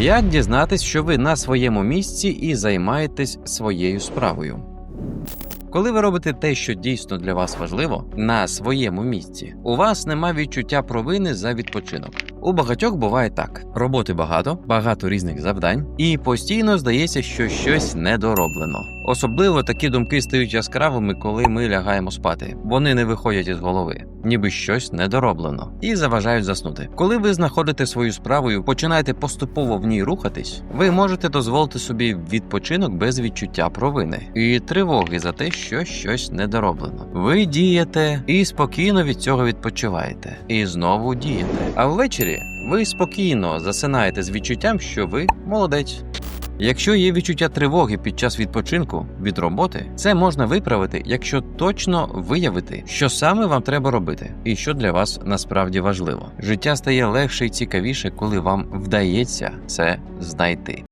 Як дізнатись, що ви на своєму місці і займаєтесь своєю справою? Коли ви робите те, що дійсно для вас важливо, на своєму місці, у вас нема відчуття провини за відпочинок. У багатьох буває так: роботи багато, багато різних завдань, і постійно здається, що щось недороблено. Особливо такі думки стають яскравими, коли ми лягаємо спати. Вони не виходять із голови, ніби щось недороблено, і заважають заснути. Коли ви знаходите свою справу і починаєте поступово в ній рухатись, ви можете дозволити собі відпочинок без відчуття провини і тривоги за те, що щось недороблено. Ви дієте і спокійно від цього відпочиваєте, і знову дієте. А ввечері ви спокійно засинаєте з відчуттям, що ви молодець. Якщо є відчуття тривоги під час відпочинку від роботи, це можна виправити, якщо точно виявити, що саме вам треба робити, і що для вас насправді важливо. Життя стає легше і цікавіше, коли вам вдається це знайти.